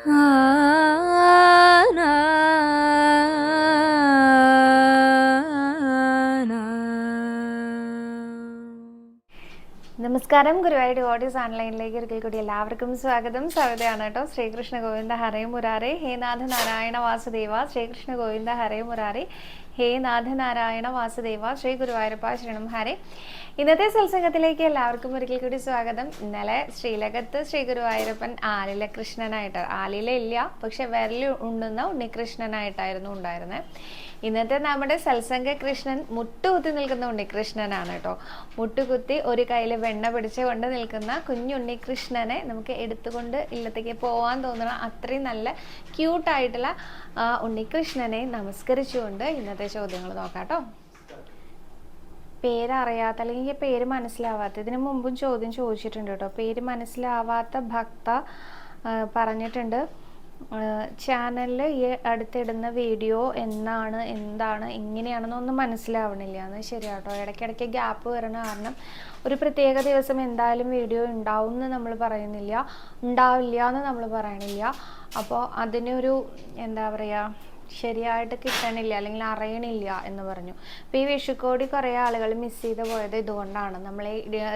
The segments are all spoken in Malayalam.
നമസ്കാരം. ഗുരുവായൂർ ഓഡിയോസ് ഓൺലൈനിലേക്ക് ഒരിക്കൽ കൂടി എല്ലാവർക്കും സ്വാഗതം. സവിതയാണ് കേട്ടോ. ശ്രീകൃഷ്ണ ഗോവിന്ദ ഹരേ മുരാരേ. ഹേനാഥ് നാരായണ വാസുദേവ. ശ്രീകൃഷ്ണ ഗോവിന്ദ ഹരേ മുരാരേ. ഹേ നാഥനാരായണ വാസുദേവ ശ്രീ ഗുരുവായൂരപ്പ ശരണം ഹരേ ഇന്നത്തെ സത്സംഗത്തിലേക്ക് എല്ലാവർക്കും ഒരിക്കൽ കൂടി സ്വാഗതം. ഇന്നലെ ശ്രീലകത്ത് ശ്രീ ഗുരുവായൂരപ്പൻ ആലില കൃഷ്ണനായിട്ട് ആലില ഇല്ല പക്ഷെ വിരലിൽ ഉണ്ണുന്ന ഉണ്ണികൃഷ്ണനായിട്ടായിരുന്നു ഉണ്ടായിരുന്നത് ഇന്നത്തെ നമ്മുടെ സത്സംഗ കൃഷ്ണൻ മുട്ടുകുത്തി നിൽക്കുന്ന ഉണ്ണികൃഷ്ണനാണ് കേട്ടോ. മുട്ടുകുത്തി ഒരു കയ്യിൽ വെണ്ണ പിടിച്ചുകൊണ്ട് നിൽക്കുന്ന കുഞ്ഞുണ്ണികൃഷ്ണനെ നമുക്ക് എടുത്തുകൊണ്ട് ഇല്ലത്തേക്ക് പോകാൻ തോന്നുന്ന അത്രയും നല്ല ക്യൂട്ടായിട്ടുള്ള ഉണ്ണികൃഷ്ണനെ നമസ്കരിച്ചുകൊണ്ട് ഇന്നത്തെ ചോദ്യങ്ങൾ നോക്കാം കേട്ടോ. പേരറിയാത്ത അല്ലെങ്കിൽ പേര് മനസ്സിലാവാത്ത ഇതിനു മുമ്പും ചോദ്യം ചോദിച്ചിട്ടുണ്ട് കേട്ടോ. പേര് മനസ്സിലാവാത്ത ഭക്ത പറഞ്ഞിട്ടുണ്ട്. ചാനലിൽ ഈ അടുത്തിടുന്ന വീഡിയോ എന്നാണ് എന്താണ് ഇങ്ങനെയാണെന്നൊന്നും മനസ്സിലാവണില്ല. എന്ന് ശരിയാട്ടോ. ഇടയ്ക്കിടയ്ക്ക് ഗ്യാപ്പ് വരണ കാരണം ഒരു പ്രത്യേക ദിവസം എന്തായാലും വീഡിയോ ഉണ്ടാവും എന്ന് നമ്മൾ പറയുന്നില്ല. ഉണ്ടാവില്ല എന്ന് നമ്മൾ പറയണില്ല. അപ്പോൾ അതിനൊരു എന്താ പറയുക ശരിയായിട്ട് കിട്ടണില്ല അല്ലെങ്കിൽ അറിയണില്ല എന്ന് പറഞ്ഞു. അപ്പോൾ ഈ വിഷുക്കോടി കുറേ ആളുകൾ മിസ് ചെയ്ത് പോയത് ഇതുകൊണ്ടാണ്. നമ്മൾ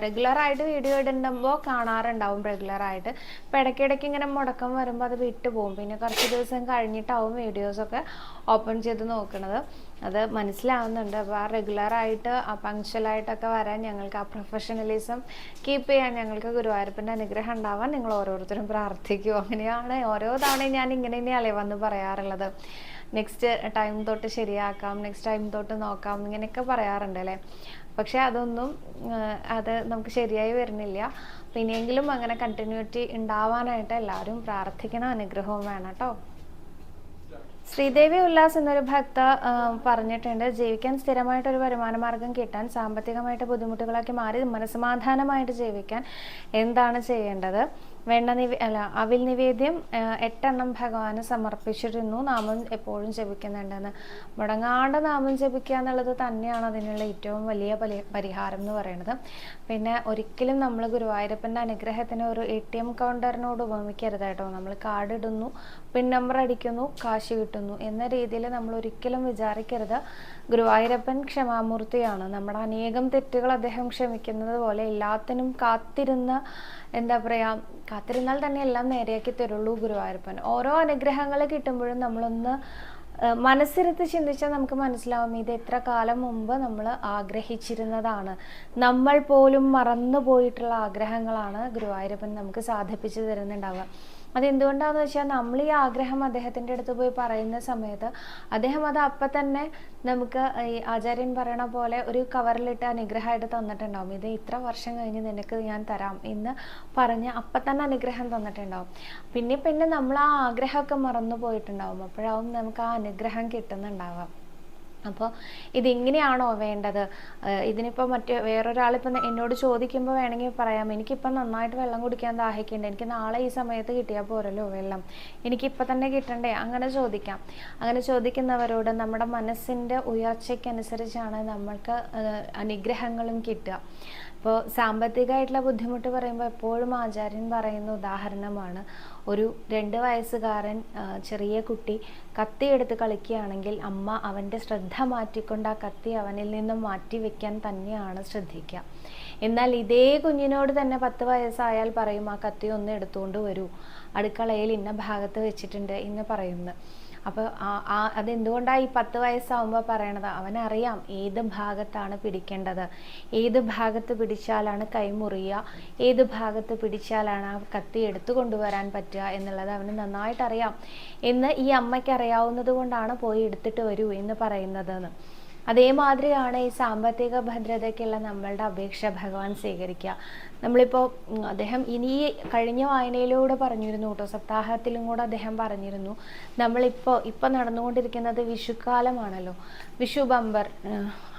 റെഗുലറായിട്ട് വീഡിയോ ഇടുമ്പോൾ കാണാറുണ്ടാവും റെഗുലറായിട്ട് അപ്പോൾ ഇടയ്ക്കിടയ്ക്ക് ഇങ്ങനെ മുടക്കം വരുമ്പോൾ അത് വിട്ടു പോകും. പിന്നെ കുറച്ച് ദിവസം കഴിഞ്ഞിട്ടാവും വീഡിയോസൊക്കെ ഓപ്പൺ ചെയ്ത് നോക്കുന്നത് അത് മനസ്സിലാവുന്നുണ്ട്. അപ്പോൾ ആ റെഗുലറായിട്ട് ആ പങ്ക്ച്വലായിട്ടൊക്കെ വരാൻ ഞങ്ങൾക്ക് ആ പ്രൊഫഷണലിസം കീപ്പ് ചെയ്യാൻ ഞങ്ങൾക്ക് ഗുരുവായൂരപ്പന്റെ അനുഗ്രഹം ഉണ്ടാവാൻ നിങ്ങൾ ഓരോരുത്തരും പ്രാർത്ഥിക്കും. അങ്ങനെയാണ് ഓരോ തവണയും ഞാൻ ഇങ്ങനെ തന്നെയല്ലേ വന്ന് പറയാറുള്ളത്. നെക്സ്റ്റ് ടൈം തൊട്ട് ശരിയാക്കാം നെക്സ്റ്റ് ടൈം തൊട്ട് നോക്കാം ഇങ്ങനെയൊക്കെ പറയാറുണ്ട് അല്ലേ? പക്ഷെ അതൊന്നും അത് നമുക്ക് ശരിയായി വരുന്നില്ല. പിന്നെയെങ്കിലും അങ്ങനെ കണ്ടിന്യൂറ്റി ഉണ്ടാവാനായിട്ട് എല്ലാവരും പ്രാർത്ഥിക്കണം അനുഗ്രഹവും വേണം കേട്ടോ. ശ്രീദേവി ഉല്ലാസ് എന്നൊരു ഭക്ത പറഞ്ഞിട്ടുണ്ട് ജീവിക്കാൻ സ്ഥിരമായിട്ടൊരു വരുമാന മാർഗം കിട്ടാൻ സാമ്പത്തികമായിട്ട് ബുദ്ധിമുട്ടുകളാക്കി മാറി മനസ്സമാധാനമായിട്ട് ജീവിക്കാൻ എന്താണ് ചെയ്യേണ്ടത്? വെണ്ണ നിവേ അല്ല അവിൽ നിവേദ്യം എട്ടെണ്ണം ഭഗവാന് സമർപ്പിച്ചിരുന്നു. നാമം എപ്പോഴും ജപിക്കുന്നുണ്ടെന്ന്. മുടങ്ങാണ്ട് നാമം ജപിക്കുക എന്നുള്ളത് തന്നെയാണ് അതിനുള്ള ഏറ്റവും വലിയ പരി- പരിഹാരം എന്ന് പറയുന്നത്. പിന്നെ ഒരിക്കലും നമ്മൾ ഗുരുവായൂരപ്പന്റെ അനുഗ്രഹത്തിന് ഒരു എ ടി എം കൗണ്ടറിനോട് ഉപമിക്കരുത് കേട്ടോ. നമ്മൾ കാർഡ് ഇടുന്നു പിൻ നമ്പർ അടിക്കുന്നു കാശ് കിട്ടുന്നു എന്ന രീതിയിൽ നമ്മൾ ഒരിക്കലും വിചാരിക്കരുത്. ഗുരുവായൂരപ്പൻ ക്ഷമാമൂർത്തിയാണ്. നമ്മുടെ അനേകം തെറ്റുകൾ അദ്ദേഹം ക്ഷമിക്കുന്നത് പോലെ എല്ലാത്തിനും കാത്തിരുന്ന എന്താ പറയുക കാത്തിരുന്നാൽ തന്നെ എല്ലാം നേരെയാക്കി തരുള്ളൂ ഗുരുവായൂരപ്പൻ. ഓരോ അനുഗ്രഹങ്ങൾ കിട്ടുമ്പോഴും നമ്മളൊന്ന് മനസ്സിരുത്ത് ചിന്തിച്ചാൽ നമുക്ക് മനസ്സിലാവും ഇത് എത്ര കാലം മുമ്പ് നമ്മൾ ആഗ്രഹിച്ചിരുന്നതാണ്. നമ്മൾ പോലും മറന്നു പോയിട്ടുള്ള ആഗ്രഹങ്ങളാണ് ഗുരുവായൂരപ്പൻ നമുക്ക് സാധിപ്പിച്ചു തരുന്നുണ്ടാവുക. അതെന്തുകൊണ്ടാന്ന് വെച്ചാൽ നമ്മൾ ഈ ആഗ്രഹം അദ്ദേഹത്തിന്റെ അടുത്ത് പോയി പറയുന്ന സമയത്ത് അദ്ദേഹം അത് അപ്പം തന്നെ നമുക്ക് ഈ ആചാര്യൻ പറയണ പോലെ ഒരു കവറിലിട്ട് അനുഗ്രഹമായിട്ട് തന്നിട്ടുണ്ടാവും. ഇത് ഇത്ര വർഷം കഴിഞ്ഞ് നിനക്ക് ഞാൻ തരാം എന്ന് പറഞ്ഞ് അപ്പം തന്നെ അനുഗ്രഹം തന്നിട്ടുണ്ടാവും. പിന്നെ പിന്നെ നമ്മൾ ആ ആഗ്രഹമൊക്കെ മറന്നു പോയിട്ടുണ്ടാവും. അപ്പോഴാവും നമുക്ക് ആ അനുഗ്രഹം കിട്ടുന്നുണ്ടാവുക. അപ്പോൾ ഇതിങ്ങനെയാണോ വേണ്ടത്? ഇതിനിപ്പോ ഇതിനിപ്പോൾ മറ്റ് വേറൊരാളിപ്പം എന്നോട് ചോദിക്കുമ്പോൾ വേണമെങ്കിൽ പറയാം എനിക്കിപ്പം നന്നായിട്ട് വെള്ളം കുടിക്കാൻ ദാഹിക്കുന്നുണ്ട് എനിക്ക് നാളെ ഈ സമയത്ത് കിട്ടിയാൽ പോരല്ലോ വെള്ളം. എനിക്കിപ്പോൾ തന്നെ കിട്ടണ്ടേ? അങ്ങനെ ചോദിക്കാം. അങ്ങനെ ചോദിക്കുന്നവരോട് നമ്മുടെ മനസ്സിന്റെ ഉയർച്ചയ്ക്കനുസരിച്ചാണ് നമ്മൾക്ക് അനുഗ്രഹങ്ങളും കിട്ടുക. ഇപ്പോൾ സാമ്പത്തികമായിട്ടുള്ള ബുദ്ധിമുട്ട് പറയുമ്പോൾ എപ്പോഴും ആചാര്യൻ പറയുന്ന ഉദാഹരണമാണ്. ഒരു രണ്ട് വയസ്സുകാരൻ ചെറിയ കുട്ടി കത്തി എടുത്ത് കളിക്കുകയാണെങ്കിൽ അമ്മ അവന്റെ ശ്രദ്ധ മാറ്റിക്കൊണ്ട് ആ കത്തി അവനിൽ നിന്നും മാറ്റി വെക്കാൻ തന്നെയാണ് ശ്രദ്ധിക്കുക. എന്നാൽ ഇതേ കുഞ്ഞിനോട് തന്നെ പത്ത് വയസ്സായാൽ പറയും ആ കത്തി ഒന്ന് എടുത്തുകൊണ്ട് വരൂ. അടുക്കളയിൽ ഇന്ന ഭാഗത്ത് വെച്ചിട്ടുണ്ട് എന്ന് പറയുന്നു അപ്പോൾ ആ അതെന്തുകൊണ്ടാണ് ഈ പത്ത് വയസ്സാവുമ്പോൾ പറയണത്? അവനറിയാം ഏത് ഭാഗത്താണ് പിടിക്കേണ്ടത്. ഏത് ഭാഗത്ത് പിടിച്ചാലാണ് കൈ ഏത് ഭാഗത്ത് പിടിച്ചാലാണ് ആ കത്തി എടുത്തു കൊണ്ടുവരാൻ പറ്റുക എന്നുള്ളത് അവന് നന്നായിട്ടറിയാം. എന്ന് ഈ അമ്മയ്ക്ക് അറിയാവുന്നത് കൊണ്ടാണ് പോയി എടുത്തിട്ട് വരൂ എന്ന് പറയുന്നതെന്ന് അതേമാതിരിയാണ് ഈ സാമ്പത്തിക ഭദ്രതയ്ക്കുള്ള നമ്മളുടെ അപേക്ഷ ഭഗവാൻ സ്വീകരിക്കുക. നമ്മളിപ്പോൾ അദ്ദേഹം ഇനി കഴിഞ്ഞ വായനയിലൂടെ പറഞ്ഞിരുന്നു കേട്ടോ സപ്താഹത്തിലും കൂടെ അദ്ദേഹം പറഞ്ഞിരുന്നു. നമ്മളിപ്പോൾ ഇപ്പം നടന്നുകൊണ്ടിരിക്കുന്നത് വിഷുക്കാലമാണല്ലോ. വിഷു ബമ്പർ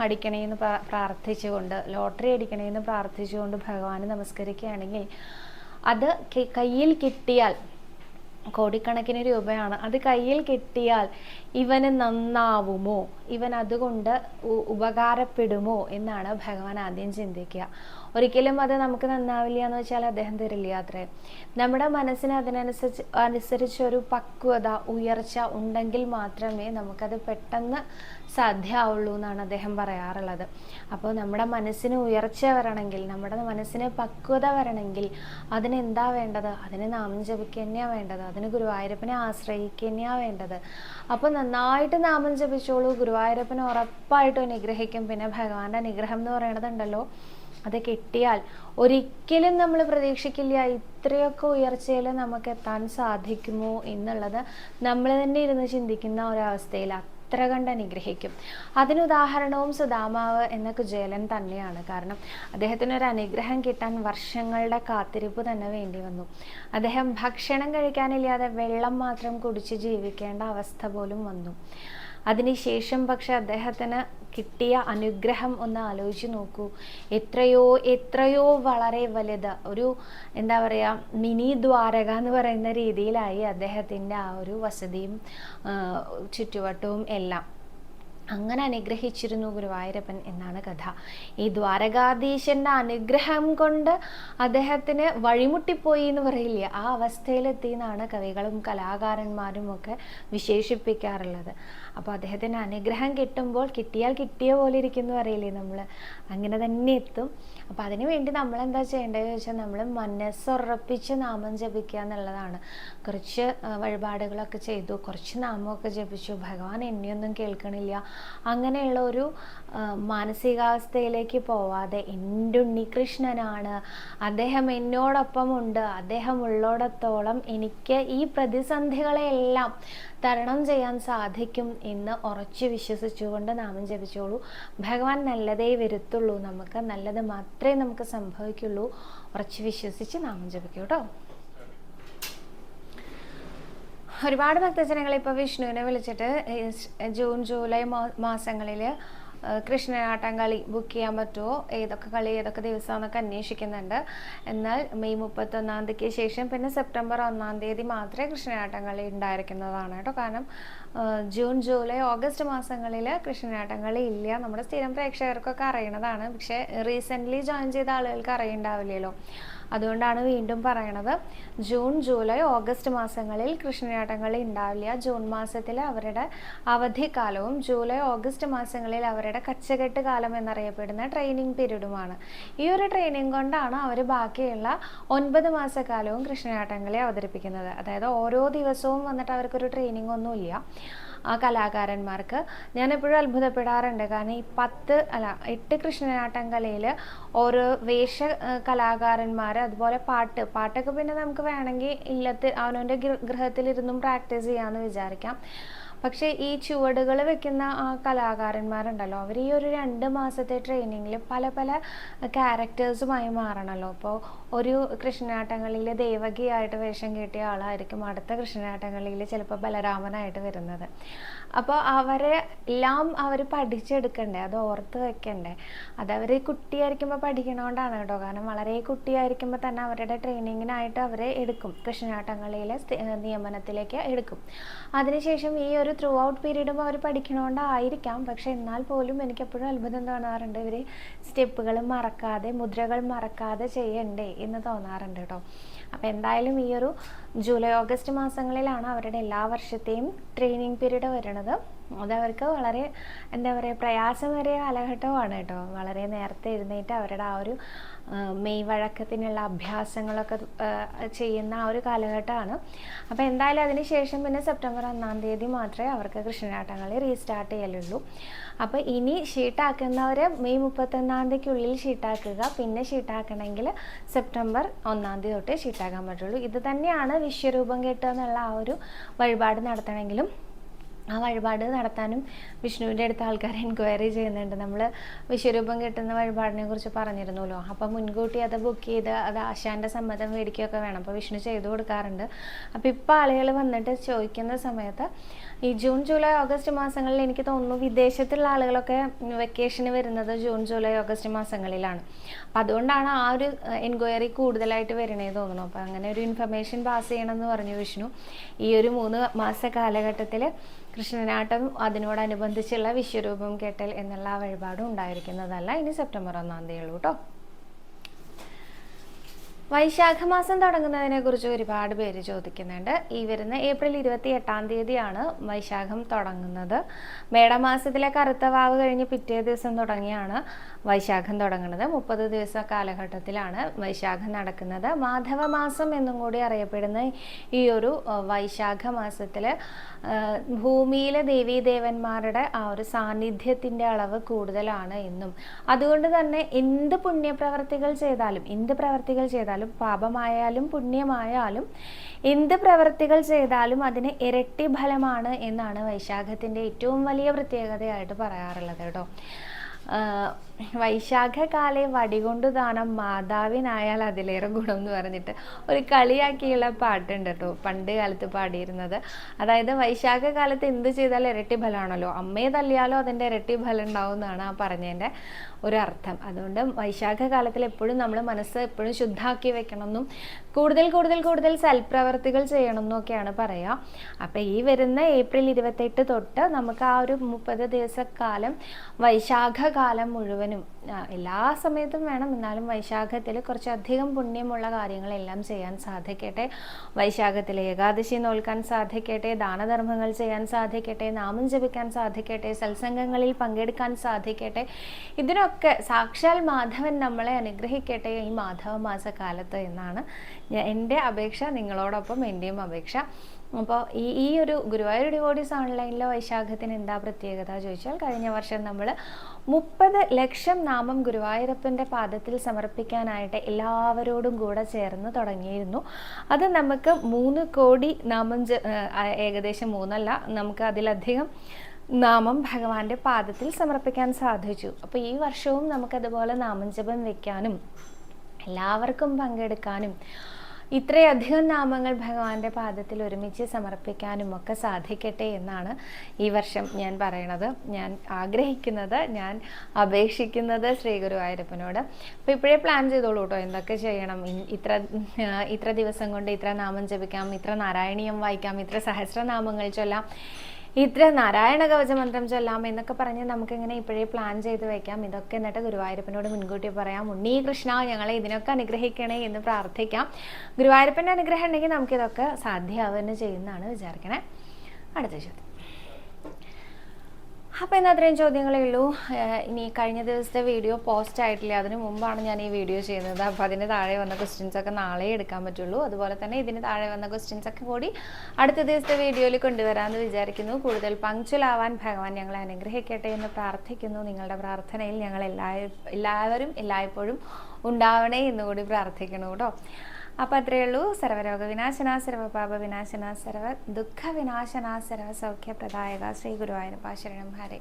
അടിക്കണേന്ന് പ്രാർത്ഥിച്ചുകൊണ്ട് ലോട്ടറി അടിക്കണേന്ന് പ്രാർത്ഥിച്ചുകൊണ്ട് ഭഗവാനെ നമസ്കരിക്കുകയാണെങ്കിൽ അത് കയ്യിൽ കിട്ടിയാൽ കോടിക്കണക്കിന് രൂപയാണ്. അത് കയ്യിൽ കിട്ടിയാൽ ഇവന് നന്നാവുമോ? ഇവൻ അതുകൊണ്ട് ഉപകാരപ്പെടുമോ എന്നാണ് ഭഗവാൻ ആദ്യം ചിന്തിക്കുക. ഒരിക്കലും അത് നമുക്ക് നന്നാവില്ല എന്ന് വെച്ചാൽ അദ്ദേഹം തരില്ല അത്രേ നമ്മുടെ മനസ്സിന് അതിനനുസരിച്ച് അനുസരിച്ചൊരു പക്വത ഉയർച്ച ഉണ്ടെങ്കിൽ മാത്രമേ നമുക്കത് പെട്ടെന്ന് സാധ്യമാവുള്ളൂ എന്നാണ് അദ്ദേഹം പറയാറുള്ളത്. അപ്പോൾ നമ്മുടെ മനസ്സിന് ഉയർച്ച വരണമെങ്കിൽ നമ്മുടെ മനസ്സിന് പക്വത വരണമെങ്കിൽ അതിന് എന്താ വേണ്ടത്? അതിന് നാമം ജപിക്കുക തന്നെയാണ് വേണ്ടത്. അതിന് ഗുരുവായൂരപ്പനെ ആശ്രയിക്കുക തന്നെയാണ് വേണ്ടത്. അപ്പോൾ നന്നായിട്ട് നാമം ജപിച്ചോളൂ. ഗുരുവായൂരപ്പനെ ഉറപ്പായിട്ടും അനുഗ്രഹിക്കും. പിന്നെ ഭഗവാന്റെ അനുഗ്രഹം എന്ന് പറയണതുണ്ടല്ലോ അത് കിട്ടിയാൽ ഒരിക്കലും നമ്മൾ പ്രതീക്ഷിക്കില്ല ഇത്രയൊക്കെ ഉയർച്ചയിൽ നമുക്ക് എത്താൻ സാധിക്കുമോ എന്നുള്ളത് നമ്മൾ തന്നെ ഇരുന്ന് ചിന്തിക്കുന്ന ഒരവസ്ഥയിൽ അത്ര കണ്ട് അനുഗ്രഹിക്കും അതിനുദാഹരണവും സുദാമാവ് എന്ന കുചേലൻ തന്നെയാണ്. കാരണം അദ്ദേഹത്തിന് ഒരു അനുഗ്രഹം കിട്ടാൻ വർഷങ്ങളുടെ കാത്തിരിപ്പ് തന്നെ വേണ്ടി വന്നു. അദ്ദേഹം ഭക്ഷണം കഴിക്കാനില്ലാതെ വെള്ളം മാത്രം കുടിച്ച് ജീവിക്കേണ്ട അവസ്ഥ പോലും വന്നു. അതിനുശേഷം പക്ഷെ അദ്ദേഹത്തിന് കിട്ടിയ അനുഗ്രഹം ഒന്ന് ആലോചിച്ച് നോക്കൂ. എത്രയോ എത്രയോ വളരെ വലുത്. ഒരു എന്താ പറയുക മിനി ദ്വാരക എന്ന് പറയുന്ന രീതിയിലായി അദ്ദേഹത്തിന്റെ ആ ഒരു വസതിയും ചുറ്റുവട്ടവും എല്ലാം. അങ്ങനെ അനുഗ്രഹിച്ചിരുന്നു ഗുരുവായൂരപ്പൻ എന്നാണ് കഥ. ഈ ദ്വാരകാധീശന്റെ അനുഗ്രഹം കൊണ്ട് അദ്ദേഹത്തിന് വഴിമുട്ടിപ്പോയി എന്ന് പറയില്ല? ആ അവസ്ഥയിലെത്തി എന്നാണ് കവികളും കലാകാരന്മാരും ഒക്കെ വിശേഷിപ്പിക്കാറുള്ളത്. അപ്പോൾ അദ്ദേഹത്തിന് അനുഗ്രഹം കിട്ടുമ്പോൾ കിട്ടിയാൽ കിട്ടിയ പോലെ ഇരിക്കുന്നു അറിയില്ലേ നമ്മൾ അങ്ങനെ തന്നെ എത്തും. അപ്പോൾ അതിനു വേണ്ടി നമ്മൾ എന്താ ചെയ്യേണ്ടതെന്ന് വെച്ചാൽ നമ്മൾ മനസ്സുറപ്പിച്ച് നാമം ജപിക്കുക എന്നുള്ളതാണ്. കുറച്ച് വഴിപാടുകളൊക്കെ ചെയ്തു കുറച്ച് നാമമൊക്കെ ജപിച്ചു. ഭഗവാൻ എന്നെയൊന്നും കേൾക്കണില്ല. അങ്ങനെയുള്ള ഒരു മാനസികാവസ്ഥയിലേക്ക് പോവാതെ എന്റെ ഉണ്ണികൃഷ്ണനാണ്. അദ്ദേഹം എന്നോടൊപ്പം ഉണ്ട് അദ്ദേഹം ഉള്ളോടത്തോളം എനിക്ക് ഈ പ്രതിസന്ധികളെല്ലാം തരണം ചെയ്യാൻ സാധിക്കും എന്ന് ഉറച്ചു വിശ്വസിച്ചുകൊണ്ട് നാമം ജപിച്ചോളൂ. ഭഗവാൻ നല്ലതേ വരുത്തുള്ളൂ. നമുക്ക് നല്ലത് മാത്രമേ നമുക്ക് സംഭവിക്കുള്ളൂ. ഉറച്ചു വിശ്വസിച്ച് നാമം ജപിക്കൂ കേട്ടോ. ഒരുപാട് ഭക്തജനങ്ങൾ വിഷ്ണുവിനെ വിളിച്ചിട്ട് ജൂൺ ജൂലൈ മാസങ്ങളിൽ കൃഷ്ണനാട്ടം കളി ബുക്ക് ചെയ്യാൻ പറ്റുമോ? ഏതൊക്കെ കളി ഏതൊക്കെ ദിവസമാണെന്നൊക്കെ അന്വേഷിക്കുന്നുണ്ട്. എന്നാൽ മെയ് മുപ്പത്തൊന്നാം തീയതിക്ക് ശേഷം പിന്നെ സെപ്റ്റംബർ ഒന്നാം തീയതി മാത്രമേ കൃഷ്ണനാട്ടം കളി ഉണ്ടായിരിക്കുന്നതാണ് കേട്ടോ. കാരണം ജൂൺ ജൂലൈ ഓഗസ്റ്റ് മാസങ്ങളിൽ കൃഷ്ണനാട്ടം കളി ഇല്ല. നമ്മുടെ സ്ഥിരം പ്രേക്ഷകർക്കൊക്കെ അറിയണതാണ്. പക്ഷേ റീസെന്റ്ലി ജോയിൻ ചെയ്ത ആളുകൾക്ക് അറിയണ്ടാവില്ലല്ലോ. അതുകൊണ്ടാണ് വീണ്ടും പറയണത്. ജൂൺ ജൂലൈ ഓഗസ്റ്റ് മാസങ്ങളിൽ കൃഷ്ണനാട്ടങ്ങൾ ഉണ്ടാവില്ല. ജൂൺ മാസത്തിൽ അവരുടെ അവധിക്കാലവും ജൂലൈ ഓഗസ്റ്റ് മാസങ്ങളിൽ അവരുടെ കച്ചകെട്ട് കാലം എന്നറിയപ്പെടുന്ന ട്രെയിനിങ് പീരീഡുമാണ്. ഈ ഒരു ട്രെയിനിങ് കൊണ്ടാണ് അവർ ബാക്കിയുള്ള ഒൻപത് മാസക്കാലവും കൃഷ്ണനാട്ടങ്ങളെ അവതരിപ്പിക്കുന്നത്. അതായത് ഓരോ ദിവസവും വന്നിട്ട് അവർക്കൊരു ട്രെയിനിങ് ഒന്നുമില്ല. ആ കലാകാരന്മാർക്ക്. ഞാൻ എപ്പോഴും അത്ഭുതപ്പെടാറുണ്ട്. കാരണം ഈ പത്ത് അല്ല എട്ട് കൃഷ്ണനാട്ടം കലയിൽ ഓരോ വേഷ കലാകാരന്മാർ അതുപോലെ പാട്ട് പാട്ടൊക്കെ പിന്നെ നമുക്ക് വേണമെങ്കിൽ ഇല്ലത്തിൽ അവനവന്റെ ഗൃഹത്തിലിരുന്നും പ്രാക്ടീസ് ചെയ്യാമെന്ന് വിചാരിക്കാം. പക്ഷേ ഈ ചുവടുകൾ വെക്കുന്ന ആ കലാകാരന്മാരുണ്ടല്ലോ അവർ ഈ ഒരു രണ്ട് മാസത്തെ ട്രെയിനിങ്ങിൽ പല പല ക്യാരക്ടേഴ്സുമായി മാറണമല്ലോ അപ്പോൾ ഒരു കൃഷ്ണനാട്ടങ്ങളിൽ ദേവകിയായിട്ട് വേഷം കിട്ടിയ ആളായിരിക്കും അടുത്ത കൃഷ്ണനാട്ടങ്ങളിൽ ചിലപ്പോൾ ബലരാമനായിട്ട് വരുന്നത്. അപ്പോൾ അവരെ എല്ലാം അവർ പഠിച്ചെടുക്കണ്ടേ അത് ഓർത്ത് വെക്കണ്ടേ. അത് അവർ കുട്ടിയായിരിക്കുമ്പോൾ പഠിക്കണോണ്ടാണ് കേട്ടോ. കാരണം വളരെ കുട്ടിയായിരിക്കുമ്പോൾ തന്നെ അവരുടെ ട്രെയിനിങ്ങിനായിട്ട് അവരെ എടുക്കും. കൃഷ്ണനാട്ടങ്ങളിലെ നിയമനത്തിലേക്ക് എടുക്കും. അതിനുശേഷം ഈ ഒരു ത്രൂ ഔട്ട് പീരീഡും അവർ പഠിക്കണോണ്ടായിരിക്കാം. പക്ഷെ എന്നാൽ പോലും എനിക്ക് എപ്പോഴും അത്ഭുതം തോന്നാറുണ്ട്. ഇവർ സ്റ്റെപ്പുകൾ മറക്കാതെ മുദ്രകൾ മറക്കാതെ ചെയ്യണ്ടേ എന്ന് തോന്നാറുണ്ട് കേട്ടോ. അപ്പോൾ എന്തായാലും ഈ ഒരു ജൂലൈ ഓഗസ്റ്റ് മാസങ്ങളിലാണ് അവരുടെ എല്ലാ വർഷത്തെയും ട്രെയിനിങ് പീരീഡ് വരുന്നത്. അതവർക്ക് വളരെ എന്താ പറയുക പ്രയാസമേറിയ കാലഘട്ടമാണ് കേട്ടോ. വളരെ നേരത്തെ എഴുന്നേറ്റ് അവരുടെ ആ ഒരു മെയ് വഴക്കത്തിനുള്ള അഭ്യാസങ്ങളൊക്കെ ചെയ്യുന്ന ആ ഒരു കാലഘട്ടമാണ്. അപ്പോൾ എന്തായാലും അതിന് ശേഷം പിന്നെ സെപ്റ്റംബർ ഒന്നാം തീയതി മാത്രമേ അവർക്ക് കൃഷ്ണനാട്ടങ്ങളി റീസ്റ്റാർട്ട് ചെയ്യലുള്ളൂ. അപ്പോൾ ഇനി ഷീട്ടാക്കുന്നവർ മെയ് മുപ്പത്തൊന്നാം തീയതിക്കുള്ളിൽ ഷീട്ടാക്കുക പിന്നെ ഷീട്ടാക്കണമെങ്കിൽ സെപ്റ്റംബർ ഒന്നാം തീയതി തൊട്ടേ ഷീട്ടാക്കാൻ പറ്റുള്ളൂ. ഇത് തന്നെയാണ് വിശ്വരൂപം കെട്ടുക എന്നുള്ള ആ ഒരു വഴിപാട് നടത്തണമെങ്കിലും ആ വഴിപാട് നടത്താനും വിഷ്ണുവിന്റെ അടുത്ത് ആൾക്കാർ എൻക്വയറി ചെയ്യുന്നുണ്ട്. നമ്മൾ വിശ്വരൂപം കിട്ടുന്ന വഴിപാടിനെ കുറിച്ച് പറഞ്ഞിരുന്നല്ലോ. അപ്പം മുൻകൂട്ടി അത് ബുക്ക് ചെയ്ത് അത് ആശാന്റെ സമ്മതം മേടിക്കുകയൊക്കെ വേണം. അപ്പോൾ വിഷ്ണു ചെയ്തു കൊടുക്കാറുണ്ട്. അപ്പോൾ ഇപ്പോൾ ആളുകൾ വന്നിട്ട് ചോദിക്കുന്ന സമയത്ത് ഈ ജൂൺ ജൂലൈ ഓഗസ്റ്റ് മാസങ്ങളിൽ എനിക്ക് തോന്നുന്നു വിദേശത്തുള്ള ആളുകളൊക്കെ വെക്കേഷന് വരുന്നത് ജൂൺ ജൂലൈ ഓഗസ്റ്റ് മാസങ്ങളിലാണ്. അപ്പം അതുകൊണ്ടാണ് ആ ഒരു എൻക്വയറി കൂടുതലായിട്ട് വരണേ തോന്നുന്നു. അപ്പോൾ അങ്ങനെ ഒരു ഇൻഫർമേഷൻ പാസ് ചെയ്യണമെന്ന് പറഞ്ഞു വിഷ്ണു. ഈ ഒരു മൂന്ന് മാസ കാലഘട്ടത്തിൽ കൃഷ്ണനാട്ടം അതിനോടനുബന്ധിച്ചുള്ള വിശ്വരൂപം കെട്ടൽ എന്നുള്ള ആ വഴിപാടും ഉണ്ടായിരിക്കുന്നതല്ല ഇനി സെപ്റ്റംബർ ഒന്നാം തീയതി ഉള്ളൂ കേട്ടോ വൈശാഖ മാസം തുടങ്ങുന്നതിനെ കുറിച്ച് ഒരുപാട് പേര് ചോദിക്കുന്നുണ്ട്. ഈ വരുന്ന ഏപ്രിൽ ഇരുപത്തി എട്ടാം തീയതിയാണ് വൈശാഖം തുടങ്ങുന്നത്. മേടമാസത്തിലെ കറുത്ത വാവ് കഴിഞ്ഞ് പിറ്റേ ദിവസം തുടങ്ങിയാണ് വൈശാഖം തുടങ്ങുന്നത്. മുപ്പത് ദിവസ കാലഘട്ടത്തിലാണ് വൈശാഖം നടക്കുന്നത്. മാധവ മാസം എന്നും കൂടി അറിയപ്പെടുന്ന ഈ ഒരു വൈശാഖ മാസത്തിൽ ഭൂമിയിലെ ദേവീദേവന്മാരുടെ ആ ഒരു സാന്നിധ്യത്തിന്റെ അളവ് കൂടുതലാണ് എന്നും. അതുകൊണ്ട് തന്നെ എന്ത് പുണ്യപ്രവർത്തികൾ ചെയ്താലും എന്ത് പ്രവർത്തികൾ ചെയ്താലും പാപമായാലും പുണ്യമായാലും എന്ത് പ്രവർത്തികൾ ചെയ്താലും അതിന് ഇരട്ടി ഫലമാണ് എന്നാണ് വൈശാഖത്തിന്റെ ഏറ്റവും വലിയ പ്രത്യേകതയായിട്ട് പറയാറുള്ളത് കേട്ടോ. വൈശാഖകാലെ വടികൊണ്ടു ദാനം മാതാവിനായാൽ അതിലേറെ ഗുണം എന്ന് പറഞ്ഞിട്ട് ഒരു കളിയാക്കിയുള്ള പാട്ടുണ്ട് കേട്ടോ പണ്ട് കാലത്ത് പാടിയിരുന്നത്. അതായത് വൈശാഖ കാലത്ത് എന്ത് ചെയ്താലും ഇരട്ടി ഫലമാണല്ലോ. അമ്മയെ തല്ലിയാലോ അതിന്റെ ഇരട്ടി ഫലം ഉണ്ടാവും എന്നാണ് ആ പറഞ്ഞതിന്റെ ഒരു അർത്ഥം അതുകൊണ്ട് വൈശാഖ കാലത്തിൽ എപ്പോഴും നമ്മൾ മനസ്സ് എപ്പോഴും ശുദ്ധാക്കി വെക്കണമെന്നും കൂടുതൽ കൂടുതൽ കൂടുതൽ സൽപ്രവർത്തികൾ ചെയ്യണം എന്നൊക്കെയാണ് പറയുക അപ്പോൾ ഈ വരുന്ന ഏപ്രിൽ ഇരുപത്തെട്ട് തൊട്ട് നമുക്ക് ആ ഒരു മുപ്പത് ദിവസക്കാലം വൈശാഖ കാലം മുഴുവനും എല്ലാ സമയത്തും വേണം. എന്നാലും വൈശാഖത്തിൽ കുറച്ചധികം പുണ്യമുള്ള കാര്യങ്ങളെല്ലാം ചെയ്യാൻ സാധിക്കട്ടെ. വൈശാഖത്തിൽ ഏകാദശി നോൽക്കാൻ സാധിക്കട്ടെ. ദാനധർമ്മങ്ങൾ ചെയ്യാൻ സാധിക്കട്ടെ. നാമം ജപിക്കാൻ സാധിക്കട്ടെ. സത്സംഗങ്ങളിൽ പങ്കെടുക്കാൻ സാധിക്കട്ടെ. ഇതിനൊക്കെ സാക്ഷാൽ മാധവൻ നമ്മളെ അനുഗ്രഹിക്കട്ടെ ഈ മാധവ മാസക്കാലത്ത് എന്നാണ് ഞാൻ- എന്റെ അപേക്ഷ നിങ്ങളോടൊപ്പം എന്റെയും അപേക്ഷ. അപ്പോൾ ഈ ഈ ഒരു ഗുരുവായൂർ ഡിവോഡീസ് ഓൺലൈനിലെ വൈശാഖത്തിന് എന്താ പ്രത്യേകത ചോദിച്ചാൽ കഴിഞ്ഞ വർഷം നമ്മൾ മുപ്പത് ലക്ഷം നാമം ഗുരുവായൂരപ്പന്റെ പാദത്തിൽ സമർപ്പിക്കാനായിട്ട് എല്ലാവരോടും കൂടെ ചേർന്ന് തുടങ്ങിയിരുന്നു. അത് നമുക്ക് മൂന്ന് കോടി നാമം ഏകദേശം മൂന്നല്ല നമുക്ക് അതിലധികം നാമം ഭഗവാന്റെ പാദത്തിൽ സമർപ്പിക്കാൻ സാധിച്ചു. അപ്പോൾ ഈ വർഷവും നമുക്കതുപോലെ നാമം ജപം വെക്കാനും എല്ലാവർക്കും പങ്കെടുക്കാനും ഇത്രയധികം നാമങ്ങൾ ഭഗവാന്റെ പാദത്തിൽ ഒരുമിച്ച് സമർപ്പിക്കാനും ഒക്കെ സാധിക്കട്ടെ എന്നാണ് ഈ വർഷം ഞാൻ പറയണത്. ഞാൻ ആഗ്രഹിക്കുന്നത് ഞാൻ അപേക്ഷിക്കുന്നത് ശ്രീ ഗുരുവായൂരപ്പനോട്. അപ്പോൾ ഇപ്പോഴേ പ്ലാൻ ചെയ്തോളൂ കേട്ടോ എന്തൊക്കെ ചെയ്യണം? ഇത്ര ഇത്ര ദിവസം കൊണ്ട് ഇത്ര നാമം ജപിക്കാം ഇത്ര നാരായണീയം വായിക്കാം ഇത്ര സഹസ്രനാമങ്ങൾ ചൊല്ലാം. ഇത്ര നാരായണ കവച മന്ത്രം ചൊല്ലാം എന്നൊക്കെ പറഞ്ഞ് നമുക്കിങ്ങനെ ഇപ്പോഴേ പ്ലാൻ ചെയ്ത് വെക്കാം. ഇതൊക്കെ എന്നിട്ട് ഗുരുവായൂരപ്പനോട് മുൻകൂട്ടി പറയാം. ഉണ്ണി കൃഷ്ണ ഞങ്ങളെ ഇതിനൊക്കെ അനുഗ്രഹിക്കണേ എന്ന് പ്രാർത്ഥിക്കാം. ഗുരുവായൂരപ്പന്റെ അനുഗ്രഹം ഉണ്ടെങ്കിൽ നമുക്കിതൊക്കെ സാധ്യമാവുക തന്നെ ചെയ്യുന്നതാണ് വിചാരിക്കണേ. അടുത്ത ചോദ്യം. അപ്പോൾ ഇന്ന് അത്രയും ചോദ്യങ്ങളേ ഉള്ളൂ. ഇനി കഴിഞ്ഞ ദിവസത്തെ വീഡിയോ പോസ്റ്റ് ആയിട്ടില്ല? അതിന് മുമ്പാണ് ഞാൻ ഈ വീഡിയോ ചെയ്യുന്നത്. അപ്പോൾ അതിന് താഴെ വന്ന ക്വസ്റ്റ്യൻസ് ഒക്കെ നാളെ എടുക്കാൻ പറ്റുള്ളൂ. അതുപോലെ തന്നെ ഇതിന് താഴെ വന്ന ക്വസ്റ്റ്യൻസ് ഒക്കെ കൂടി അടുത്ത ദിവസത്തെ വീഡിയോയിൽ കൊണ്ടുവരാമെന്ന് വിചാരിക്കുന്നു. കൂടുതൽ പങ്ക്ച്വൽ ആവാൻ ഭഗവാൻ ഞങ്ങളെ അനുഗ്രഹിക്കട്ടെ എന്ന് പ്രാർത്ഥിക്കുന്നു. നിങ്ങളുടെ പ്രാർത്ഥനയിൽ ഞങ്ങൾ എല്ലാ എല്ലാവരും എല്ലായ്പ്പോഴും ഉണ്ടാവണേ എന്നുകൂടി പ്രാർത്ഥിക്കണം കേട്ടോ. അപ്പോൾ അത്രയേ ഉള്ളൂ സർവരോഗ വിനാശന സർവപാപ വിനാശന സർവ ദുഃഖ വിനാശന സർവ സൗഖ്യപ്രദായക ശ്രീ ഗുരുവായൂരപ്പ ശരണം ഹരേ